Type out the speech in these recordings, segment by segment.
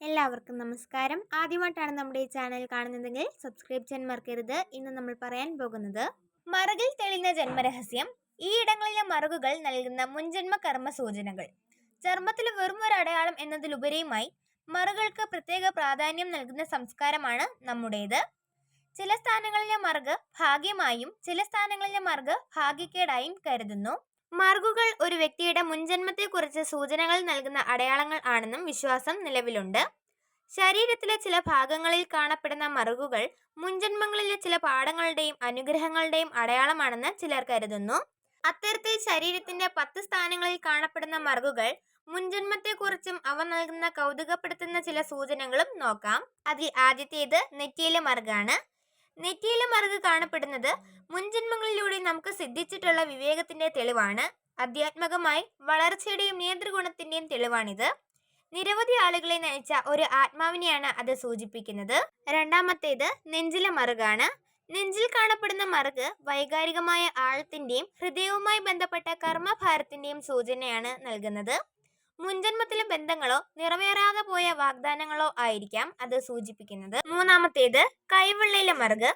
എല്ലാവർക്കും നമസ്കാരം. ആദ്യമായിട്ടാണ് നമ്മുടെ ഈ ചാനൽ കാണുന്നതെങ്കിൽ സബ്സ്ക്രൈബ് ചെയ്യാൻ മറക്കരുത്. ഇന്ന് നമ്മൾ പറയാൻ പോകുന്നത് മറുകിൽ തെളിയുന്ന ജന്മരഹസ്യം ഈ ഇടങ്ങളിലെ മറുകുകൾ നൽകുന്ന മുൻജന്മ കർമ്മ സൂചനകൾ ചർമ്മത്തിൽ വെറും ഒരു അടയാളം എന്നതിലുപരിയുമായി മറുകൾക്ക് പ്രത്യേക പ്രാധാന്യം നൽകുന്ന സംസ്കാരമാണ് നമ്മുടേത്. ചില സ്ഥാനങ്ങളിലെ മറുക് ഭാഗ്യമായും ചില സ്ഥാനങ്ങളിലെ മറുക് ഭാഗ്യക്കേടായും കരുതുന്നു. മറുകുകൾ ഒരു വ്യക്തിയുടെ മുൻജന്മത്തെക്കുറിച്ച് സൂചനകൾ നൽകുന്ന അടയാളങ്ങൾ ആണെന്നും വിശ്വാസം നിലവിലുണ്ട്. ശരീരത്തിലെ ചില ഭാഗങ്ങളിൽ കാണപ്പെടുന്ന മറുകുകൾ മുൻജന്മങ്ങളിലെ ചില പാഠങ്ങളുടെയും അനുഗ്രഹങ്ങളുടെയും അടയാളമാണെന്ന് ചിലർ കരുതുന്നു. അത്തരത്തിൽ ശരീരത്തിന്റെ പത്ത് സ്ഥാനങ്ങളിൽ കാണപ്പെടുന്ന മറുകുകൾ മുൻജന്മത്തെക്കുറിച്ചും അവ നൽകുന്ന കൗതുകപ്പെടുത്തുന്ന ചില സൂചനകളും നോക്കാം. അതിൽ ആദ്യത്തേത് നെറ്റിയിലെ മറുകാണ്. നെറ്റിയിലെ മറുക് കാണപ്പെടുന്നത് മുൻജന്മങ്ങളിലൂടെ നമുക്ക് സിദ്ധിച്ചിട്ടുള്ള വിവേകത്തിന്റെ തെളിവാണ്. അധ്യാത്മകമായി വളർച്ചയുടെയും നേതൃഗുണത്തിന്റെയും തെളിവാണിത്. നിരവധി ആളുകളെ നയിച്ച ഒരു ആത്മാവിനെയാണ് അത് സൂചിപ്പിക്കുന്നത്. രണ്ടാമത്തേത് നെഞ്ചിലെ മറുകാണ്. നെഞ്ചിൽ കാണപ്പെടുന്ന മറുക് വൈകാരികമായ ആഴത്തിന്റെയും ഹൃദയവുമായി ബന്ധപ്പെട്ട കർമ്മഭാരത്തിന്റെയും സൂചനയാണ് നൽകുന്നത്. മുൻജന്മത്തിലെ ബന്ധങ്ങളോ നിറവേറാതെ പോയ വാഗ്ദാനങ്ങളോ ആയിരിക്കാം അത് സൂചിപ്പിക്കുന്നത്. മൂന്നാമത്തേത് കൈവെള്ളയിലെ മറുക്.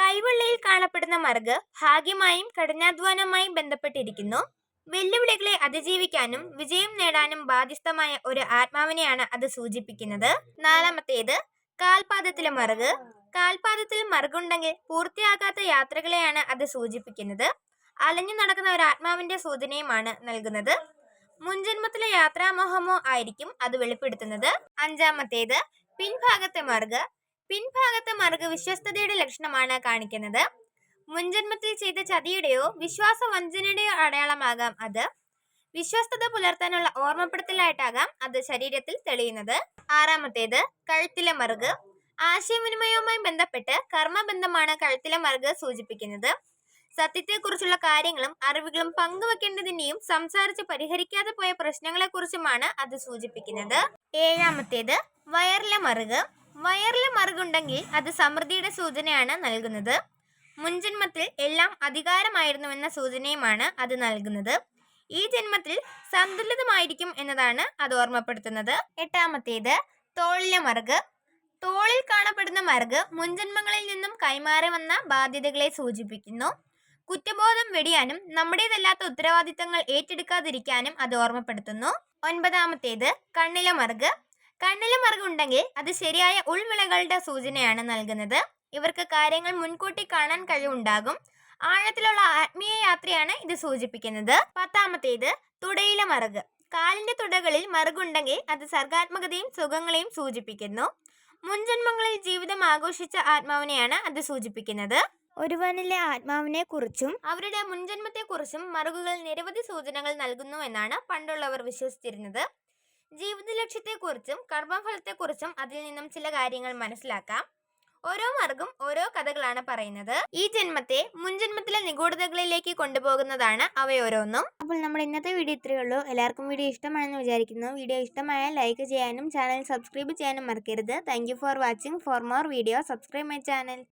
കൈവെള്ളയിൽ കാണപ്പെടുന്ന മറുക് ഭാഗ്യമായും കഠിനാധ്വാനമായും ബന്ധപ്പെട്ടിരിക്കുന്നു. വെല്ലുവിളികളെ അതിജീവിക്കാനും വിജയം നേടാനും ബാധ്യസ്ഥമായ ഒരു ആത്മാവിനെയാണ് അത് സൂചിപ്പിക്കുന്നത്. നാലാമത്തേത് കാൽപാദത്തിലെ മറുക്. കാൽപാദത്തിൽ മറുകുണ്ടെങ്കിൽ പൂർത്തിയാകാത്ത യാത്രകളെയാണ് അത് സൂചിപ്പിക്കുന്നത്. അലഞ്ഞു നടക്കുന്ന ഒരു ആത്മാവിന്റെ സൂചനയുമാണ് നൽകുന്നത്. മുൻജന്മത്തിലെ യാത്രാമോഹമോ ആയിരിക്കും അത് വെളിപ്പെടുത്തുന്നത്. അഞ്ചാമത്തേത് പിൻഭാഗത്തെ മറുക്. പിൻഭാഗത്തെ മറുക് വിശ്വസ്തതയുടെ ലക്ഷണമാണ് കാണിക്കുന്നത്. മുൻജന്മത്തിൽ ചെയ്ത ചതിയുടെയോ വിശ്വാസ വഞ്ചനയുടെയോ അടയാളമാകാം അത്. വിശ്വസ്തത പുലർത്താനുള്ള ഓർമ്മപ്പെടുത്തലായിട്ടാകാം അത് ശരീരത്തിൽ തെളിയുന്നത്. ആറാമത്തേത് കഴുത്തിലെ മറുക്. ആശയവിനിമയവുമായി ബന്ധപ്പെട്ട് കർമ്മബന്ധമാണ് കഴുത്തിലെ മറുക് സൂചിപ്പിക്കുന്നത്. സത്യത്തെക്കുറിച്ചുള്ള കാര്യങ്ങളും അറിവുകളും പങ്കുവെക്കേണ്ടതിന്റെയും സംസാരിച്ച് പരിഹരിക്കാതെ പോയ പ്രശ്നങ്ങളെക്കുറിച്ചുമാണ് അത് സൂചിപ്പിക്കുന്നത്. ഏഴാമത്തേത് വയറിലെ മറുക്. വയറിലെ മറുകുണ്ടെങ്കിൽ അത് സമൃദ്ധിയുടെ സൂചനയാണ് നൽകുന്നത്. മുൻജന്മത്തിൽ എല്ലാം അധികാരമായിരുന്നുവെന്ന സൂചനയുമാണ് അത് നൽകുന്നത്. ഈ ജന്മത്തിൽ സന്തുലിതമായിരിക്കും എന്നതാണ് അത് ഓർമ്മപ്പെടുത്തുന്നത്. എട്ടാമത്തേത് തോളിലെ മറുക്. തോളിൽ കാണപ്പെടുന്ന മറുക് മുൻജന്മങ്ങളിൽ നിന്നും കൈമാറി വന്ന ബാധ്യതകളെ സൂചിപ്പിക്കുന്നു. കുറ്റബോധം വെടിയാനും നമ്മുടേതല്ലാത്ത ഉത്തരവാദിത്തങ്ങൾ ഏറ്റെടുക്കാതിരിക്കാനും അത് ഓർമ്മപ്പെടുത്തുന്നു. ഒൻപതാമത്തേത് കണ്ണിലെ മറുക് കണ്ണിലെ അത് ശരിയായ ഉൾവിളകളുടെ സൂചനയാണ് നൽകുന്നത്. ഇവർക്ക് കാര്യങ്ങൾ മുൻകൂട്ടി കാണാൻ കഴിവുണ്ടാകും. ആഴത്തിലുള്ള ആത്മീയ യാത്രയാണ് ഇത് സൂചിപ്പിക്കുന്നത്. പത്താമത്തേത് തുടയിലെ മറുക് കാലിന്റെ തുടകളിൽ മറുകുണ്ടെങ്കിൽ അത് സർഗാത്മകതയും സുഖങ്ങളെയും സൂചിപ്പിക്കുന്നു. മുൻജന്മങ്ങളിൽ ജീവിതം ആഘോഷിച്ച ആത്മാവിനെയാണ് അത് സൂചിപ്പിക്കുന്നത്. ഒരുവനിലെ ആത്മാവിനെ കുറിച്ചും അവരുടെ മുൻജന്മത്തെ കുറിച്ചും മറുകുകൾ നിരവധി സൂചനകൾ നൽകുന്നു എന്നാണ് പണ്ടുള്ളവർ വിശ്വസിച്ചിരുന്നത്. ജീവിത ലക്ഷ്യത്തെക്കുറിച്ചും കർമ്മഫലത്തെക്കുറിച്ചും അതിൽ നിന്നും ചില കാര്യങ്ങൾ മനസ്സിലാക്കാം. ഓരോ മാർഗം ഓരോ കഥകളാണ് പറയുന്നത്. ഈ ജന്മത്തെ മുൻജന്മത്തിലെ നിഗൂഢതകളിലേക്ക് കൊണ്ടുപോകുന്നതാണ് അവയോരോന്നും. അപ്പോൾ നമ്മൾ ഇന്നത്തെ വീഡിയോ ഇത്രയേ ഉള്ളൂ. എല്ലാവർക്കും വീഡിയോ ഇഷ്ടമാണെന്ന് വിചാരിക്കുന്നു. വീഡിയോ ഇഷ്ടമായാൽ ലൈക്ക് ചെയ്യാനും ചാനൽ സബ്സ്ക്രൈബ് ചെയ്യാനും മറക്കരുത്. Thank for watching. For more video. Subscribe my channel.